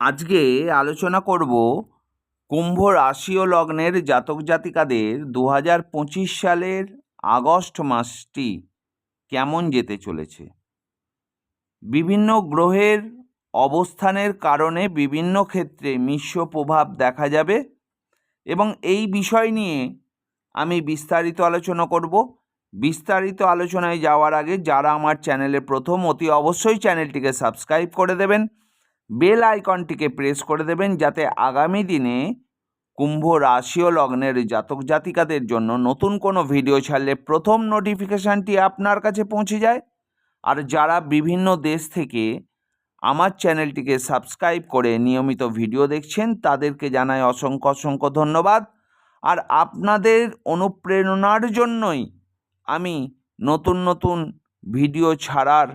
আজকে আলোচনা করব কুম্ভ রাশি ও লগ্নের জাতক জাতিকাদের দু হাজার পঁচিশ সালের আগস্ট মাসটি কেমন যেতে চলেছে। বিভিন্ন গ্রহের অবস্থানের কারণে বিভিন্ন ক্ষেত্রে মিশ্র প্রভাব দেখা যাবে এবং এই বিষয় নিয়ে আমি বিস্তারিত আলোচনা করব। বিস্তারিত আলোচনায় যাওয়ার আগে যারা আমার চ্যানেলে প্রথম, অতি অবশ্যই চ্যানেলটিকে সাবস্ক্রাইব করে দেবেন। বেল আইকনটিকে প্রেস করে দেবেন যাতে আগামী দিনে কুম্ভ রাশি ও লগ্নের জাতক জাতিকাদের জন্য নতুন কোনো ভিডিও ছাড়লে প্রথম নোটিফিকেশানটি আপনার কাছে পৌঁছে যায়। আর যারা বিভিন্ন দেশ থেকে আমার চ্যানেলটিকে সাবস্ক্রাইব করে নিয়মিত ভিডিও দেখছেন, তাদেরকে জানাই অসংখ্য অসংখ্য ধন্যবাদ। আর আপনাদের অনুপ্রেরণার জন্যই আমি নতুন নতুন ভিডিও ছাড়ার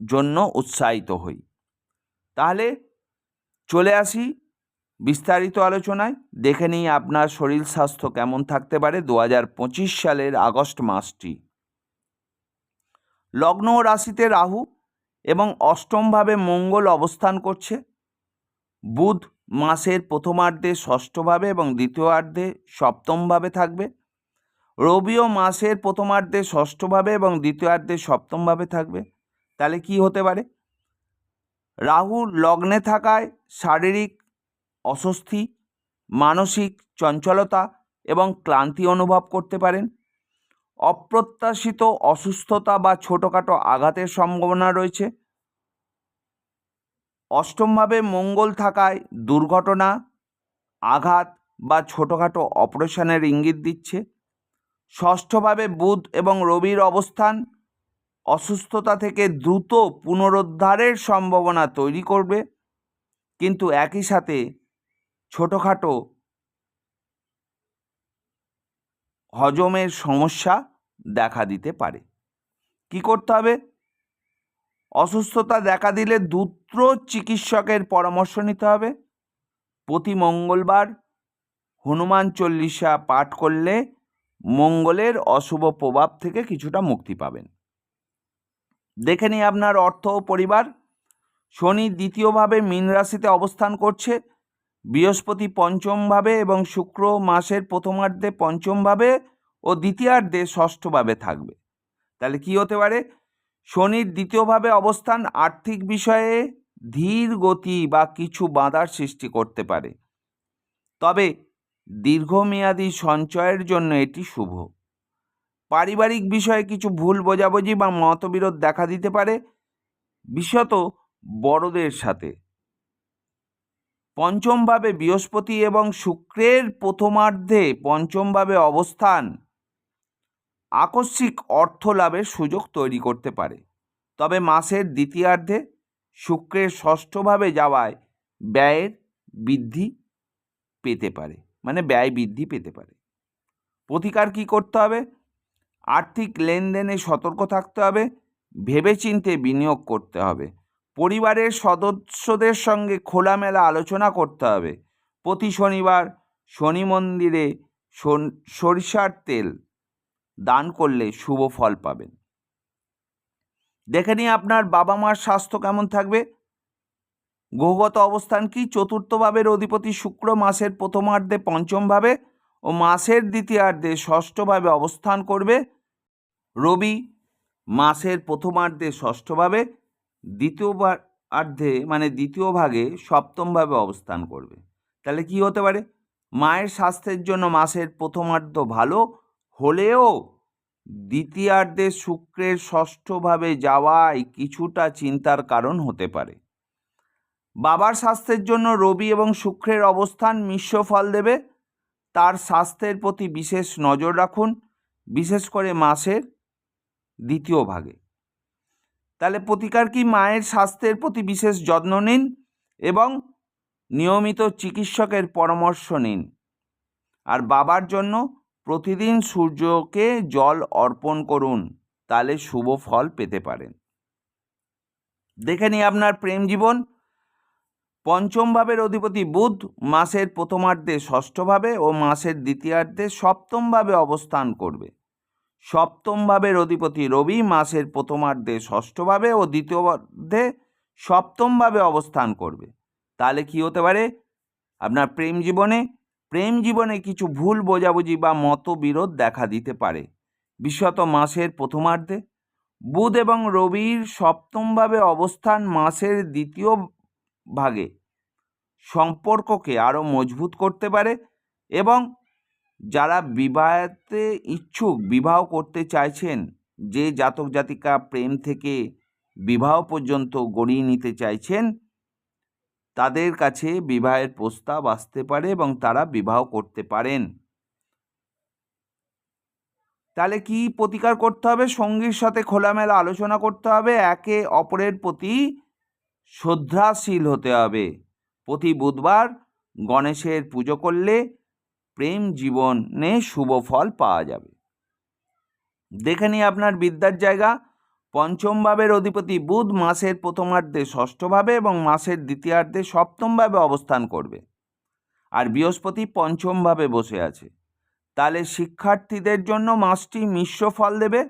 জন্য উৎসাহিত হই। তাহলে চলে আসি বিস্তারিত আলোচনায়। দেখে নিই আপনার শরীর স্বাস্থ্য কেমন থাকতে পারে দু হাজার পঁচিশ সালের আগস্ট মাসটি। লগ্ন রাশিতে রাহু এবং অষ্টমভাবে মঙ্গল অবস্থান করছে। বুধ মাসের প্রথমার্ধে ষষ্ঠভাবে এবং দ্বিতীয়ার্ধে সপ্তমভাবে থাকবে। রবিও মাসের প্রথমার্ধে ষষ্ঠভাবে এবং দ্বিতীয়ার্ধে সপ্তমভাবে থাকবে। তাহলে কি হতে পারে? রাহু লগ্নে থাকায় শারীরিক অস্বস্তি, মানসিক চঞ্চলতা এবং ক্লান্তি অনুভব করতে পারেন। অপ্রত্যাশিত অসুস্থতা বা ছোটোখাটো আঘাতের সম্ভাবনা রয়েছে। অষ্টমভাবে মঙ্গল থাকায় দুর্ঘটনা, আঘাত বা ছোটোখাটো অপারেশনের ইঙ্গিত দিচ্ছে। ষষ্ঠভাবে বুধ এবং রবির অবস্থান অসুস্থতা থেকে দ্রুত পুনরুদ্ধারের সম্ভাবনা তৈরি করবে। কিন্তু একই সাথে ছোটোখাটো হজমের সমস্যা দেখা দিতে পারে। কি করতে হবে? অসুস্থতা দেখা দিলে দ্রুত চিকিৎসকের পরামর্শ নিতে হবে। প্রতি মঙ্গলবার হনুমান চল্লিশা পাঠ করলে মঙ্গলের অশুভ প্রভাব থেকে কিছুটা মুক্তি পাবেন। দেখে নিই আপনার অর্থ ও পরিবার। শনি দ্বিতীয়ভাবে মীন রাশিতে অবস্থান করছে। বৃহস্পতি পঞ্চমভাবে এবং শুক্র মাসের প্রথমার্ধে পঞ্চমভাবে ও দ্বিতীয়ার্ধে ষষ্ঠভাবে থাকবে। তাহলে কি হতে পারে? শনির দ্বিতীয়ভাবে অবস্থান আর্থিক বিষয়ে ধীর গতি বা কিছু বাধার সৃষ্টি করতে পারে। তবে দীর্ঘমেয়াদী সঞ্চয়ের জন্য এটি শুভ। পারিবারিক বিষয়ে কিছু ভুল বোঝাবুঝি বা মতবিরোধ দেখা দিতে পারে, বিশেষত বড়দের সাথে। পঞ্চমভাবে বৃহস্পতি এবং শুক্রের প্রথমার্ধে পঞ্চমভাবে অবস্থান আকস্মিক অর্থ লাভের সুযোগ তৈরি করতে পারে। তবে মাসের দ্বিতীয়ার্ধে শুক্রের ষষ্ঠভাবে যাওয়ায় ব্যয়ের বৃদ্ধি পেতে পারে মানে ব্যয় বৃদ্ধি পেতে পারে। প্রতিকার কী করতে হবে? আর্থিক লেনদেনে সতর্ক থাকতে হবে, ভেবেচিন্তে বিনিয়োগ করতে হবে। পরিবারের সদস্যদের সঙ্গে খোলামেলা আলোচনা করতে হবে। প্রতি শনিবার শনি মন্দিরে সরিষার তেল দান করলে শুভ ফল পাবেন। দেখে নিই আপনার বাবা মার স্বাস্থ্য কেমন থাকবে। গ্রহগত অবস্থান কি? চতুর্থভাবের অধিপতি শুক্র মাসের প্রথমার্ধে পঞ্চমভাবে ও মাসের দ্বিতীয়ার্ধে ষষ্ঠভাবে অবস্থান করবে। রবি মাসের প্রথমার্ধে ষষ্ঠভাবে, দ্বিতীয়বার অর্ধে মানে দ্বিতীয় ভাগে সপ্তমভাবে অবস্থান করবে। তাহলে কি হতে পারে? মায়ের স্বাস্থ্যের জন্য মাসের প্রথমার্ধ ভালো হলেও দ্বিতীয়ার্ধে শুক্রের ষষ্ঠভাবে যাওয়ায় কিছুটা চিন্তার কারণ হতে পারে। বাবার স্বাস্থ্যের জন্য রবি এবং শুক্রের অবস্থান মিশ্র ফল দেবে। তার স্বাস্থ্যের প্রতি বিশেষ নজর রাখুন। বিশেষ করে মাসের দ্বিতীয় ভাগে। তাহলে প্রতিকার কি মায়ের স্বাস্থ্যের প্রতি বিশেষ যত্ন নিন এবং নিয়মিত চিকিৎসকের পরামর্শ নিন। আর বাবার জন্য প্রতিদিন সূর্যকে জল অর্পণ করুন, তাহলে শুভ ফল পেতে পারেন। দেখে নিই আপনার প্রেম জীবন। পঞ্চম ভাবের অধিপতি বুধ মাসের প্রথমার্ধে ষষ্ঠভাবে ও মাসের দ্বিতীয়ার্ধে সপ্তমভাবে অবস্থান করবে। সপ্তম ভাবের অধিপতি রবি মাসের প্রথমার্ধে, ষষ্ঠভাবে ও দ্বিতীয়ার্ধে সপ্তমভাবে অবস্থান করবে। তাহলে কি হতে পারে? আপনার প্রেম জীবনে প্রেম জীবনে কিছু ভুল, বোঝাবুঝি বা মতবিরোধ দেখা দিতে পারে। বিশেষত মাসের প্রথমার্ধে। বুধ এবং রবির সপ্তমভাবে অবস্থান মাসের দ্বিতীয় ভাগে। সম্পর্ককে আরও মজবুত করতে পারে এবং যারা বিবাহতে ইচ্ছুক, বিবাহ করতে চাইছেন, যে জাতক জাতিকা প্রেম থেকে বিবাহ পর্যন্ত গড়িয়ে নিতে চাইছেন, তাদের কাছে বিবাহের প্রস্তাব আসতে পারে এবং তারা বিবাহ করতে পারেন। তাহলে কি প্রতিকার করতে হবে? সঙ্গীর সাথে খোলামেলা আলোচনা করতে হবে, একে অপরের প্রতি শ্রদ্ধাশীল হতে হবে। প্রতি বুধবার গণেশের পুজো করলে প্রেম জীবনে শুভ ফল পাওয়া যাবে। দেখে নিই আপনার বিদ্যার জায়গা। পঞ্চম ভাবের অধিপতি বুধ মাসের প্রথমার্ধে ষষ্ঠভাবে এবং মাসের দ্বিতীয়ার্ধে সপ্তমভাবে অবস্থান করবে। আর বৃহস্পতি পঞ্চমভাবে বসে আছে। তাহলে শিক্ষার্থীদের জন্য মাসটি মিশ্র ফল দেবে।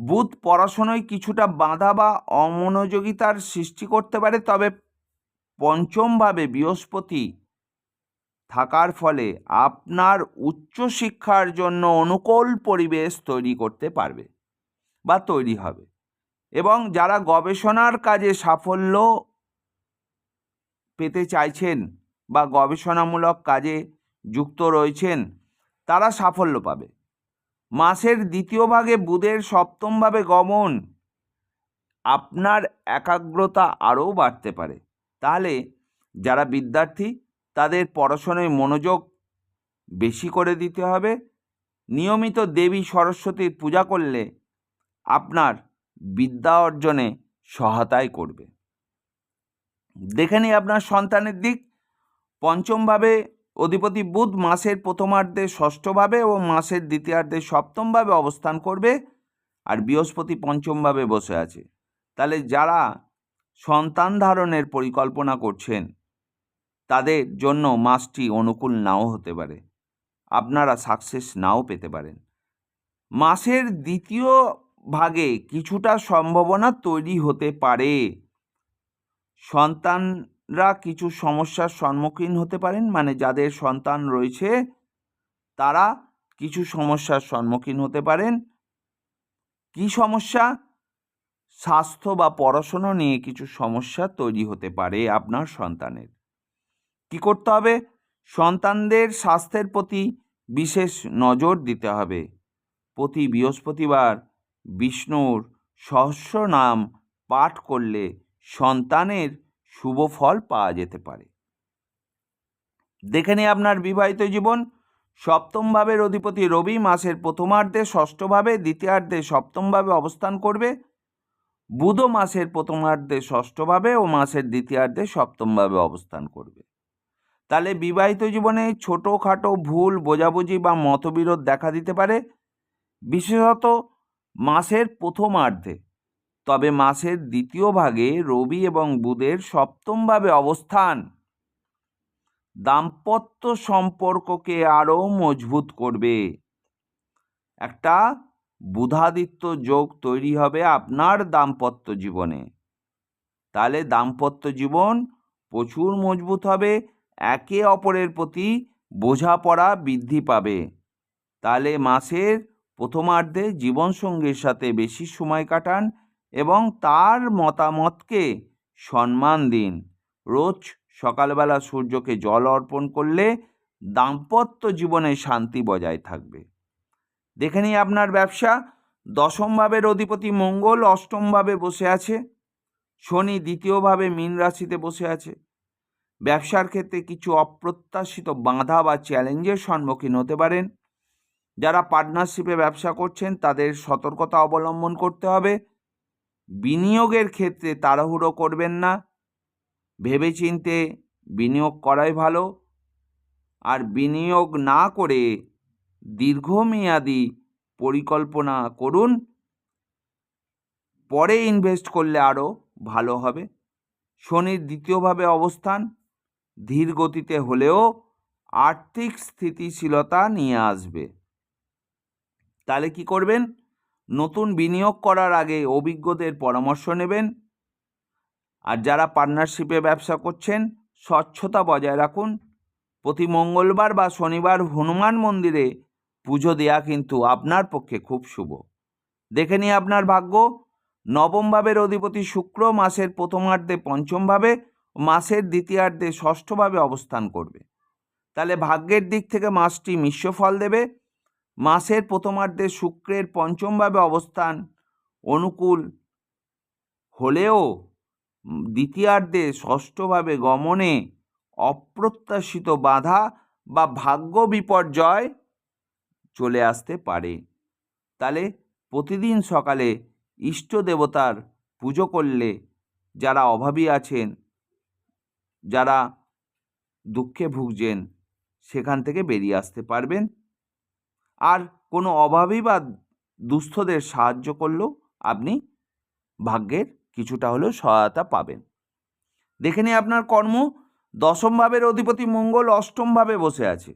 বুধ পড়াশোনায় কিছুটা বাধা বা অমনোযোগিতার সৃষ্টি করতে পারে, তবে পঞ্চমভাবে বৃহস্পতি থাকার ফলে আপনার উচ্চশিক্ষার জন্য অনুকূল পরিবেশ তৈরি করতে পারবে বা তৈরি হবে। এবং যারা গবেষণার কাজে সাফল্য পেতে চাইছেন বা গবেষণামূলক কাজে যুক্ত রয়েছেন, তারা সাফল্য পাবে। মাসের দ্বিতীয় ভাগে বুধের সপ্তমভাবে গমন আপনার একাগ্রতা আরও বাড়তে পারে। তাহলে যারা বিদ্যার্থী তাদের পড়াশোনায় মনোযোগ বেশি করে দিতে হবে। নিয়মিত দেবী সরস্বতীর পূজা করলে আপনার বিদ্যা অর্জনে সহায়তায় করবে। দেখে নিই আপনার সন্তানের দিক। পঞ্চমভাবে অধিপতি বুধ মাসের প্রথমার্ধে ষষ্ঠভাবে ও মাসের দ্বিতীয়ার্ধে সপ্তমভাবে অবস্থান করবে আর বৃহস্পতি পঞ্চমভাবে বসে আছে। তাহলে যারা সন্তান ধারণের পরিকল্পনা করছেন তাদের জন্য মাসটি অনুকূল নাও হতে পারে। আপনারা সাকসেস নাও পেতে পারেন। মাসের দ্বিতীয় ভাগে কিছুটা সম্ভাবনা তৈরি হতে পারে। সন্তানরা কিছু সমস্যার সম্মুখীন হতে পারেন মানে যাদের সন্তান রয়েছে, তারা কিছু সমস্যার সম্মুখীন হতে পারেন। কি সমস্যা? স্বাস্থ্য বা পড়াশুনো নিয়ে কিছু সমস্যা তৈরি হতে পারে আপনার সন্তানের। কি করতে হবে? সন্তানদের স্বাস্থ্যের প্রতি বিশেষ নজর দিতে হবে। প্রতি বৃহস্পতিবার বিষ্ণুর সহস্র নাম পাঠ করলে সন্তানের শুভ ফল পাওয়া যেতে পারে। দেখে নিই আপনার বিবাহিত জীবন। সপ্তম ভাবের অধিপতি রবি মাসের প্রথমার্ধে, ষষ্ঠভাবে, দ্বিতীয়ার্ধে, সপ্তমভাবে অবস্থান করবে। বুধ মাসের প্রথমার্ধে, ষষ্ঠভাবে ও মাসের দ্বিতীয়ার্ধে, সপ্তমভাবে অবস্থান করবে। তাহলে বিবাহিত জীবনে ছোটোখাটো ভুল, বোঝাবুঝি বা মতবিরোধ দেখা দিতে পারে। বিশেষত মাসের প্রথমার্ধে। তবে মাসের দ্বিতীয় ভাগে রবি এবং বুধের সপ্তমভাবে অবস্থান। দাম্পত্য সম্পর্ককে আরও মজবুত করবে। একটা বুধাদিত্য যোগ তৈরি হবে আপনার দাম্পত্য জীবনে। তাহলে দাম্পত্য জীবন প্রচুর মজবুত হবে। একে অপরের প্রতি বোঝাপড়া বৃদ্ধি পাবে। তাহলে মাসের প্রথমার্ধে জীবনসঙ্গীর সাথে বেশি সময় কাটান এবং তার মতামতকে সম্মান দিন। রোজ সকালবেলা সূর্যকে জল অর্পণ করলে দাম্পত্য জীবনে শান্তি বজায় থাকবে। দেখে নিই আপনার ব্যবসা। দশমভাবের অধিপতি মঙ্গল অষ্টমভাবে বসে আছে। শনি দ্বিতীয়ভাবে মীন রাশিতে বসে আছে। ব্যবসার ক্ষেত্রে কিছু অপ্রত্যাশিত বাধা বা চ্যালেঞ্জের সম্মুখীন হতে পারেন। যারা পার্টনারশিপে ব্যবসা করছেন, তাদের সতর্কতা অবলম্বন করতে হবে। বিনিয়োগের ক্ষেত্রে তাড়াহুড়ো করবেন না। ভেবেচিন্তে বিনিয়োগ করাই ভালো। আর বিনিয়োগ না করে দীর্ঘমেয়াদী পরিকল্পনা করুন। পরে ইনভেস্ট করলে আরও ভালো হবে। শনির দ্বিতীয়ভাবে অবস্থান ধীর গতিতে হলেও আর্থিক স্থিতিশীলতা নিয়ে আসবে। তাহলে কি করবেন? নতুন বিনিয়োগ করার আগে অভিজ্ঞদের পরামর্শ নেবেন। আর যারা পার্টনারশিপে ব্যবসা করছেন, স্বচ্ছতা বজায় রাখুন। প্রতি মঙ্গলবার বা শনিবার হনুমান মন্দিরে পুজো দেয়া কিন্তু আপনার পক্ষে খুব শুভ। দেখে নিয়ে আপনার ভাগ্য। নবম ভাবের অধিপতি শুক্র মাসের প্রথমার্ধে পঞ্চম ভাবে ও মাসের দ্বিতীয়ার্ধে ষষ্ঠভাবে অবস্থান করবে। তাহলে ভাগ্যের দিক থেকে মাসটি মিশ্র ফল দেবে। মাসের প্রথমার্ধে শুক্রের পঞ্চমভাবে অবস্থান অনুকূল হলেও দ্বিতীয়ার্ধে ষষ্ঠভাবে গমনে অপ্রত্যাশিত বাধা বা ভাগ্য বিপর্যয় চলে আসতে পারে। তাহলে প্রতিদিন সকালে ইষ্ট দেবতার পুজো করলে যারা অভাবী আছেন যারা দুঃখে ভুগছেন, সেখান থেকে বেরিয়ে আসতে পারবেন। আর কোনো অভাবী বা দুস্থদের সাহায্য করলেও আপনি ভাগ্যের কিছুটা হলেও সহায়তা পাবেন। দেখে নিই আপনার কর্ম। দশম ভাবের অধিপতি মঙ্গল অষ্টম ভাবে বসে আছে।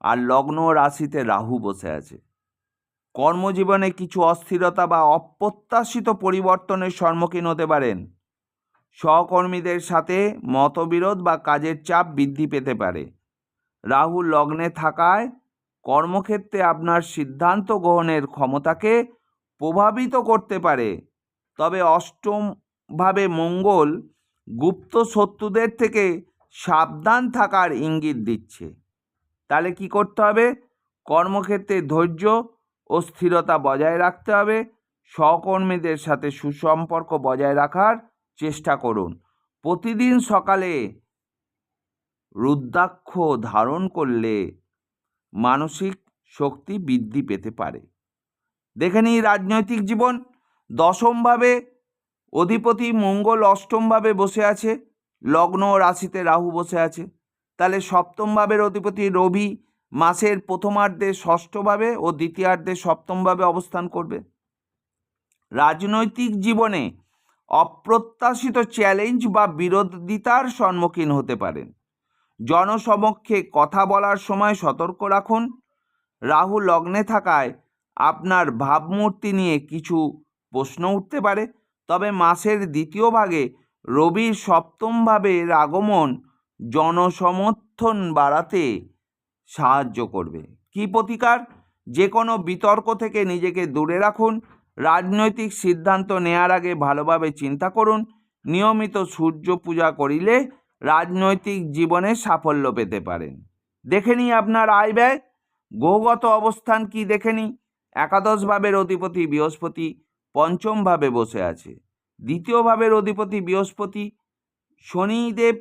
আর লগ্ন রাশিতে রাহু বসে আছে। কর্মজীবনে কিছু অস্থিরতা বা অপ্রত্যাশিত পরিবর্তনের সম্মুখীন হতে পারেন। সহকর্মীদের সাথে মতবিরোধ বা কাজের চাপ বৃদ্ধি পেতে পারে। রাহু লগ্নে থাকায় কর্মক্ষেত্রে আপনার সিদ্ধান্ত গ্রহণের ক্ষমতাকে প্রভাবিত করতে পারে। তবে অষ্টমভাবে মঙ্গল গুপ্ত শত্রুদের থেকে সাবধান থাকার ইঙ্গিত দিচ্ছে। তাহলে কি করতে হবে? কর্মক্ষেত্রে ধৈর্য ও স্থিরতা বজায় রাখতে হবে। সহকর্মীদের সাথে সুসম্পর্ক বজায় রাখার চেষ্টা করুন। প্রতিদিন সকালে রুদ্রাক্ষ ধারণ করলে মানসিক শক্তি বৃদ্ধি পেতে পারে। দেখে নিই রাজনৈতিক জীবন। দশমভাবে অধিপতি মঙ্গল অষ্টমভাবে বসে আছে। লগ্ন রাশিতে রাহু বসে আছে। তাহলে সপ্তম ভাবের অধিপতি রবি মাসের প্রথমার্ধে ষষ্ঠভাবে ও দ্বিতীয়ার্ধে সপ্তমভাবে অবস্থান করবে। রাজনৈতিক জীবনে অপ্রত্যাশিত চ্যালেঞ্জ বা বিরোধিতার সম্মুখীন হতে পারেন। জনসমক্ষে কথা বলার সময় সতর্ক রাখুন। রাহু লগ্নে থাকায় আপনার ভাবমূর্তি নিয়ে কিছু প্রশ্ন উঠতে পারে। তবে মাসের দ্বিতীয় ভাগে রবির সপ্তম ভাবের আগমন জনসমর্থন বাড়াতে সাহায্য করবে। কি প্রতিকার? যে কোনো বিতর্ক থেকে নিজেকে দূরে রাখুন। রাজনৈতিক সিদ্ধান্ত নেয়ার আগে ভালোভাবে চিন্তা করুন। নিয়মিত সূর্য পূজা করিলে রাজনৈতিক জীবনে সাফল্য পেতে পারেন। দেখে নিই আপনার আয় ব্যয়। গ্রহগত অবস্থান কি দেখে নিই। একাদশ ভাবের অধিপতি বৃহস্পতি পঞ্চমভাবে বসে আছে। দ্বিতীয় ভাবের অধিপতি বৃহস্পতি শনিদেব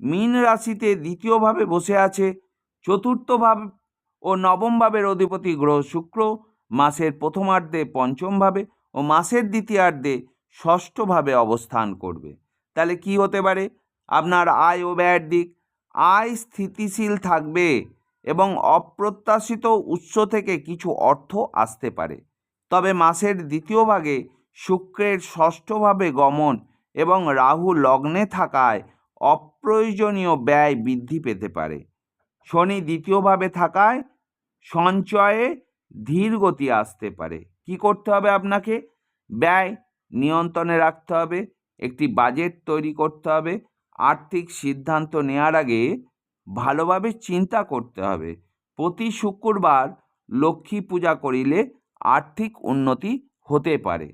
মীন রাশিতে দ্বিতীয়ভাবে বসে আছে। চতুর্থ ভাব ও নবম ভাবের অধিপতি গ্রহ শুক্র মাসের প্রথমার্ধে পঞ্চমভাবে ও মাসের দ্বিতীয়ার্ধে ষষ্ঠভাবে অবস্থান করবে। তাহলে কি হতে পারে? আপনার আয় ও ব্যয়ের দিক আয় স্থিতিশীল থাকবে এবং অপ্রত্যাশিত উৎস থেকে কিছু অর্থ আসতে পারে। তবে মাসের দ্বিতীয় ভাগে শুক্রের ষষ্ঠভাবে গমন এবং রাহু লগ্নে থাকায় অপ্রয়োজনীয় ব্যয় বৃদ্ধি পেতে পারে। শনি দ্বিতীয়ভাবে থাকায় সঞ্চয়ে ধীর গতি আসতে পারে। কি করতে হবে আপনাকে? ব্যয় নিয়ন্ত্রণে রাখতে হবে, একটি বাজেট তৈরি করতে হবে, আর্থিক সিদ্ধান্ত নেওয়ার আগে ভালোভাবে চিন্তা করতে হবে। প্রতি শুক্রবার লক্ষ্মী পূজা করিলে আর্থিক উন্নতি হতে পারে।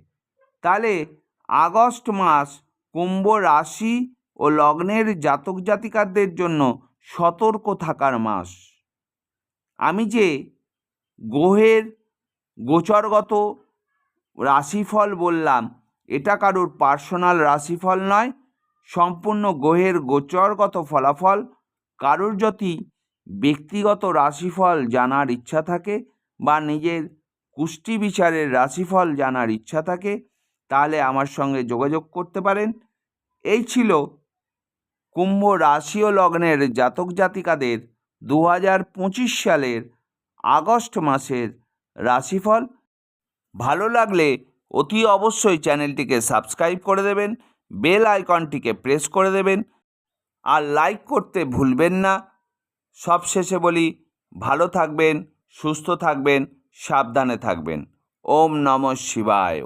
তাহলে আগস্ট মাস কুম্ভ রাশি ও লগ্নের জাতক জাতিকাদের জন্য সতর্ক থাকার মাস। আমি যে গ্রহের গোচরগত রাশিফল বললাম। এটা কারোর পার্সোনাল রাশিফল নয়, সম্পূর্ণ গ্রহের গোচরগত ফলাফল। কারোর যদি ব্যক্তিগত রাশিফল জানার ইচ্ছা থাকে বা নিজের কুষ্টি বিচারের রাশিফল জানার ইচ্ছা থাকে, তাহলে আমার সঙ্গে যোগাযোগ করতে পারেন। এই ছিল কুম্ভ রাশি ও লগ্নের জাতক জাতিকাদের দু হাজার পঁচিশ সালের আগস্ট মাসের রাশিফল। ভালো লাগলে অতি অবশ্যই চ্যানেলটিকে সাবস্ক্রাইব করে দেবেন, বেল আইকনটিকে প্রেস করে দেবেন, আর লাইক করতে ভুলবেন না। সবশেষে বলি, ভালো থাকবেন, সুস্থ থাকবেন, সাবধানে থাকবেন। ওম নম শিবায়।